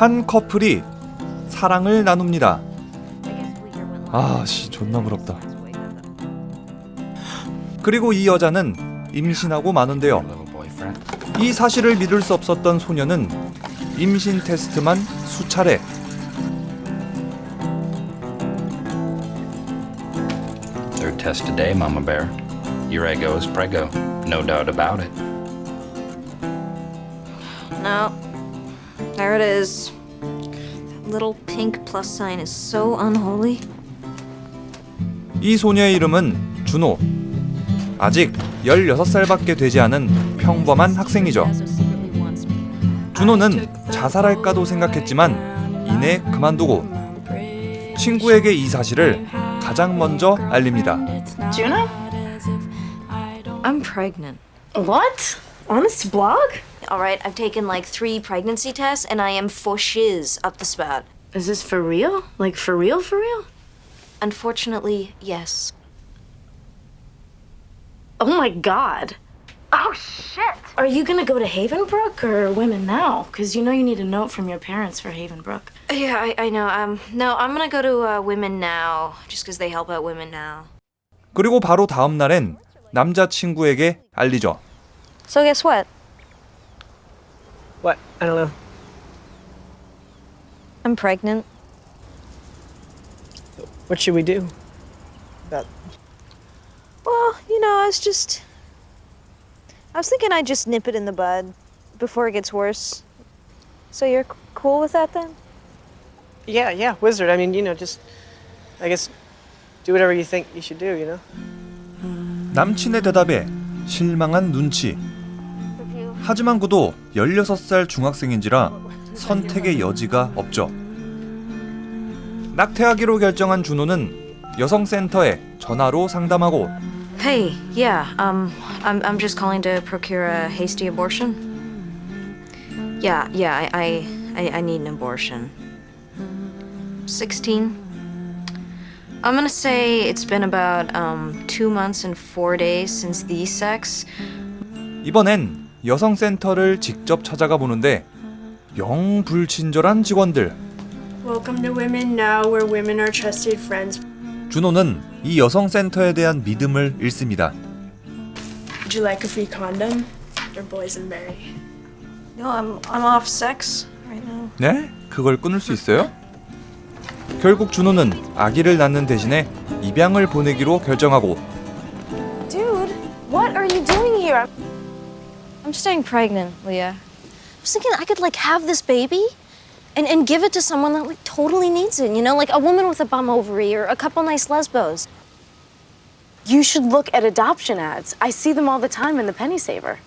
한 커플이 사랑을 나눕니다. 아, 씨, 존나 부럽다. 그리고 이 여자는 임신하고 마는데요. Little boyfriend. 이 사실을 믿을 수 없었던 소녀는 임신 테스트만 수차례 Third test today, Mama Bear. Your ego is prego. No doubt about it. No. There it is. That little pink plus sign is so unholy. 이 소녀의 이름은 준호. 아직 16살밖에 되지 않은 평범한 학생이죠. 준호는 자살할까도 생각했지만 이내 그만두고 친구에게 이 사실을 가장 먼저 알립니다. Juno? I'm pregnant. What? Honest blog? All right, I've taken like three pregnancy tests and I am for shiz up the spout. Is this for real? Like for real, for real? Unfortunately, yes. Oh my god. Oh shit. Are you gonna go to Havenbrook or Women Now? Because you know you need a note from your parents for Havenbrook. Yeah, I, I know. Um, no, I'm gonna go to uh, Women Now just because they help out women now. 그리고 바로 다음 날엔 남자친구에게 알리죠. So guess what? What? I don't know. I'm pregnant. What should we do? About Well, you know, I was just. I was thinking I'd just nip it in the bud before it gets worse. So you're c- cool with that then? yeah, yeah, wizard. I mean, you know, just I guess do whatever you think you should do. You know. 남친의 대답에 실망한 눈치. 하지만 그도 16살 중학생인지라 선택의 여지가 없죠. 낙태하기로 결정한 준호는 여성센터에 전화로 상담하고 Hey, yeah, um, I'm, I'm just calling to procure a hasty abortion. Yeah, yeah, I, I, I, I need an abortion. 16. I'm gonna say it's been about, um, two months and four days since the sex. 이번엔 여성센터를 직접 찾아가 보는데 영 불친절한 직원들. Welcome to Women Now, where women are trusted friends. 준호는 이 여성센터에 대한 믿음을 잃습니다. Would you like a free condom? Or boysenberry? No, I'm, I'm off sex right now. 네? 그걸 끊을 수 있어요? 결국 준호는 아기를 낳는 대신에 입양을 보내기로 결정하고 I'm staying pregnant, Leah. I was thinking I could like have this baby and, and give it to someone that like totally needs it, you know, like a woman with a bum ovary or a couple nice lesbos. You should look at adoption ads. I see them all the time in the Penny Saver.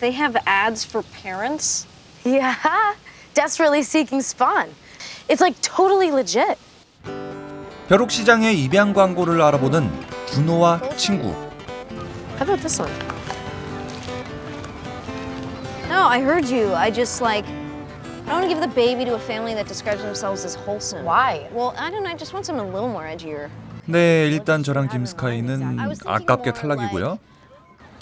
They have ads for parents. Yeah, desperately seeking spawn. It's like totally legit. 벼룩시장의 입양 광고를 알아보는 준호와 친구 How about this one? No, I heard you. I just like I don't want to give the baby to a family that describes themselves as wholesome. Why? Well, I don't know. I just want something a little more edgier. 네 일단 저랑 김스카이는 아깝게 탈락이고요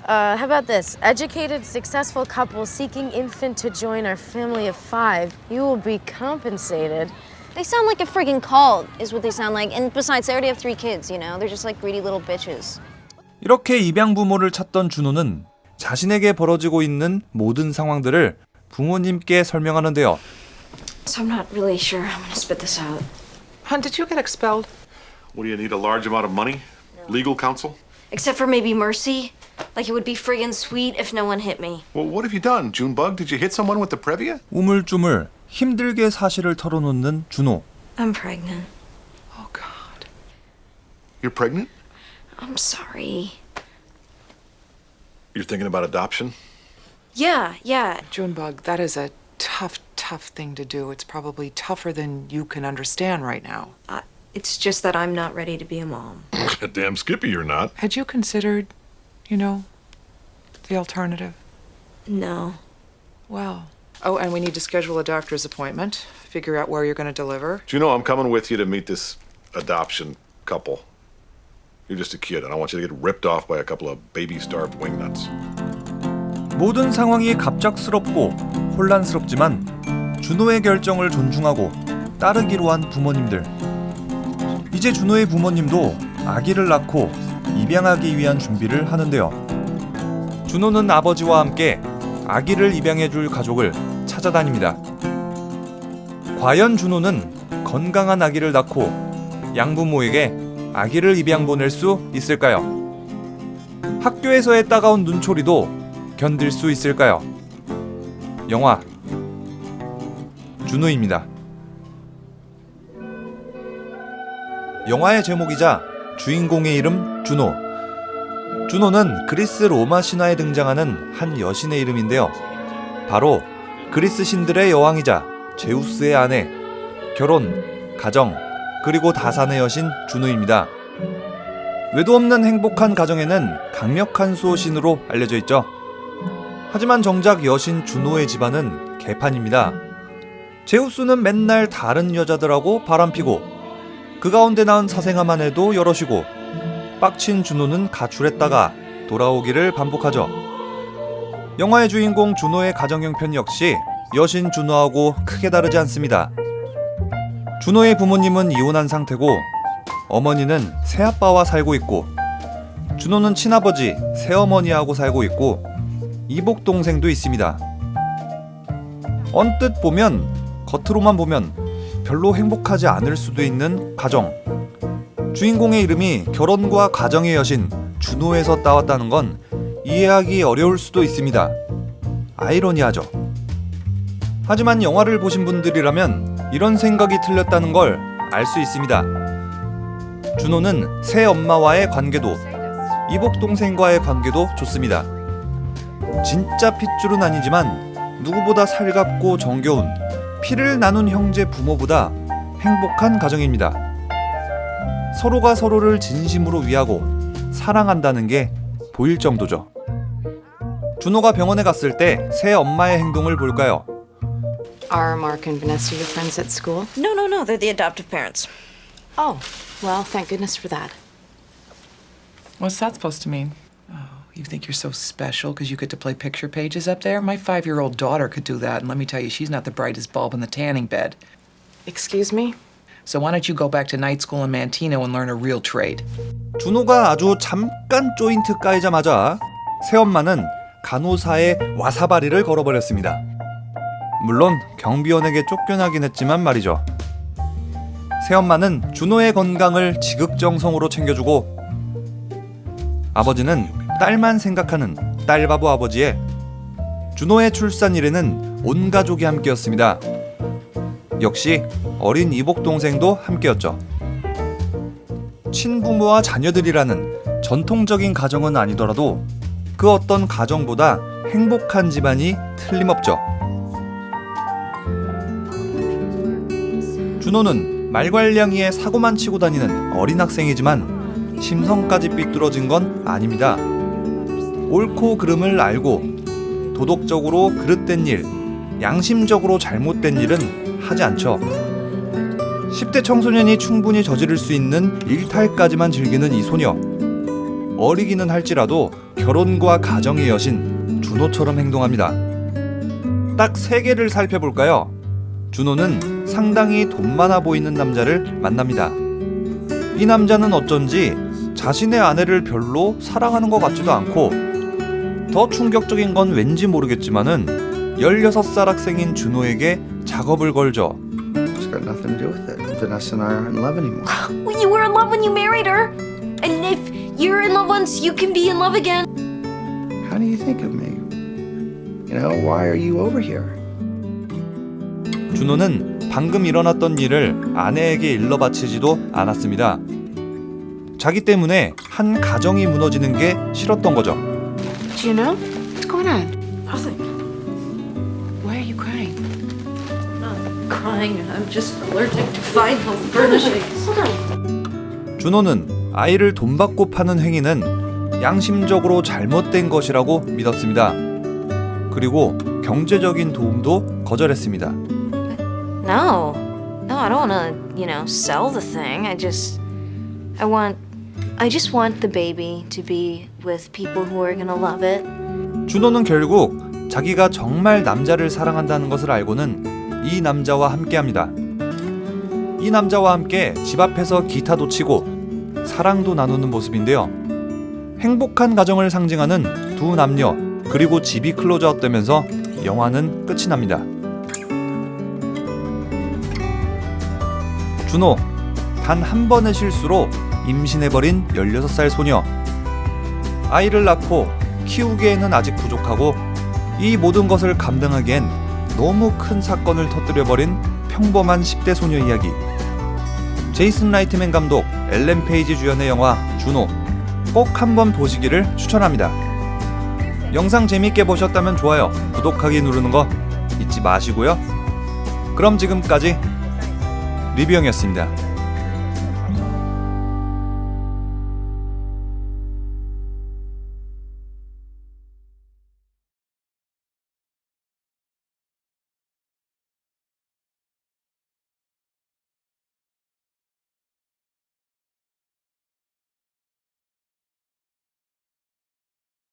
Uh, how about this? Educated, successful couple seeking infant to join our family of five. You will be compensated. They sound like a friggin' cult, is what they sound like. And besides, they already have three kids. You know, they're just like greedy little bitches. 이렇게 입양 부모를 찾던 준호는 자신에게 벌어지고 있는 모든 상황들을 부모님께 설명하는데요 So I'm not really sure. I'm gonna spit this out. Hun, did you get expelled? What do you need? A large amount of money? Legal counsel? Except for maybe mercy. Like it would be friggin' sweet if no one hit me. Well, what have you done, Junebug? Did you hit someone with the Previa? 우물쭈물 힘들게 사실을 털어놓는 준호 I'm pregnant. Oh, God. You're pregnant? I'm sorry. You're thinking about adoption? Yeah, yeah. Junebug, that is a tough, tough thing to do. It's probably tougher than you can understand right now. Uh, it's just that I'm not ready to be a mom. Damn Skippy, you're not. Had you considered, you know, the alternative? No. Well. Oh, and we need to schedule a doctor's appointment, figure out where you're going to deliver. Do you know I'm coming with you to meet this adoption couple? You're just a kid, and I want you to get ripped off by a couple of baby-starved wingnuts. 모든 상황이 갑작스럽고 혼란스럽지만 준호의 결정을 존중하고 따르기로 한 부모님들. 이제 준호의 부모님도 아기를 낳고 입양하기 위한 준비를 하는데요. 준호는 아버지와 함께 아기를 입양해줄 가족을 찾아다닙니다. 과연 준호는 건강한 아기를 낳고 양부모에게 아기를 입양 보낼 수 있을까요? 학교에서의 따가운 눈초리도 견딜 수 있을까요? 영화 준호입니다. 영화의 제목이자 주인공의 이름 준호. 준호는 그리스 로마 신화에 등장하는 한 여신의 이름인데요. 바로 그리스 신들의 여왕이자 제우스의 아내, 결혼, 가정, 그리고 다산의 여신 준호입니다. 외도 없는 행복한 가정에는 강력한 수호신으로 알려져 있죠. 하지만 정작 여신 준호의 집안은 개판입니다. 제우스는 맨날 다른 여자들하고 바람피고 그 가운데 낳은 사생아만 해도 여럿이고 빡친 준호는 가출했다가 돌아오기를 반복하죠. 영화의 주인공 준호의 가정 형편 역시 여신 준호하고 크게 다르지 않습니다. 준호의 부모님은 이혼한 상태고 어머니는 새아빠와 살고 있고 준호는 친아버지, 새어머니하고 살고 있고 이복 동생도 있습니다. 언뜻 보면 겉으로만 보면 별로 행복하지 않을 수도 있는 가정. 주인공의 이름이 결혼과 가정의 여신 준호에서 따왔다는 건 이해하기 어려울 수도 있습니다. 아이러니하죠. 하지만 영화를 보신 분들이라면 이런 생각이 틀렸다는 걸 알 수 있습니다. 준호는 새 엄마와의 관계도 이복 동생과의 관계도 좋습니다. 진짜 핏줄은 아니지만 누구보다 살갑고 정겨운 피를 나눈 형제 부모보다 행복한 가정입니다. 서로가 서로를 진심으로 위하고 사랑한다는 게 보일 정도죠. 준호가 병원에 갔을 때 새 엄마의 행동을 볼까요? Are Mark and Vanessa your friends at school? No, no, no. They're the adoptive parents. Oh, well, thank goodness for that. What's that supposed to mean? Oh, you think you're so special because you get to play picture pages up there? My five year old daughter could do that, and let me tell you, she's not the brightest bulb in the tanning bed. Excuse me? So why don't you go back to night school in Mantino and learn a real trade? 준호가 아주 잠깐 조인트 까이자마자 새엄마는 간호사의 와사바리를 걸어버렸습니다. 물론 경비원에게 쫓겨나긴 했지만 말이죠. 새엄마는 준호의 건강을 지극정성으로 챙겨주고 아버지는 딸만 생각하는 딸바보 아버지에 준호의 출산일에는 온 가족이 함께였습니다. 역시 어린 이복 동생도 함께였죠. 친부모와 자녀들이라는 전통적인 가정은 아니더라도 그 어떤 가정보다 행복한 집안이 틀림없죠. 준호는 말괄량이에 사고만 치고 다니는 어린 학생이지만 심성까지 삐뚤어진 건 아닙니다. 옳고 그름을 알고 도덕적으로 그릇된 일, 양심적으로 잘못된 일은 하지 않죠. 10대 청소년이 충분히 저지를 수 있는 일탈까지만 즐기는 이 소녀. 어리기는 할지라도 결혼과 가정의 여신 준호처럼 행동합니다. 딱 세 개를 살펴볼까요? 준호는 상당히 돈 많아 보이는 남자를 만납니다. 이 남자는 어쩐지 자신의 아내를 별로 사랑하는 것 같지도 않고 더 충격적인 건 왠지 모르겠지만은 16살 학생인 준호에게 작업을 걸죠. It's got nothing to do with it. Vanessa and I aren't in love anymore. Well, you were in love when you married her. And if you're in love once, you can be in love again. How do you think of me? You know, why are you over here? 준호는 방금 일어났던 일을 아내에게 일러 바치지도 않았습니다. 자기 때문에 한 가정이 무너지는 게 싫었던 거죠. Do you know? What's going on? Nothing. Why are you crying? Crying. I'm just allergic to fine home furnishings. 준호는 아이를 돈 받고 파는 행위는 양심적으로 잘못된 것이라고 믿었습니다. 그리고 경제적인 도움도 거절했습니다. No. No, I don't want to, you know, sell the thing. I just. I want. I just want the baby to be with people who are gonna love it. 준호는 결국 자기가 정말 남자를 사랑한다는 것을 알고는 이 남자와 함께합니다. 이 남자와 함께 집 앞에서 기타도 치고 사랑도 나누는 모습인데요. 행복한 가정을 상징하는 두 남녀 그리고 집이 클로즈아웃 되면서 영화는 끝이 납니다. 준호 단 한 번의 실수로 임신해버린 16살 소녀. 아이를 낳고 키우기에는 아직 부족하고 이 모든 것을 감당하기엔 너무 큰 사건을 터뜨려버린 평범한 10대 소녀 이야기. 제이슨 라이트맨 감독 엘렌 페이지 주연의 영화 준호 꼭 한번 보시기를 추천합니다. 영상 재밌게 보셨다면 좋아요 구독하기 누르는 거 잊지 마시고요. 그럼 지금까지 리뷰형이었습니다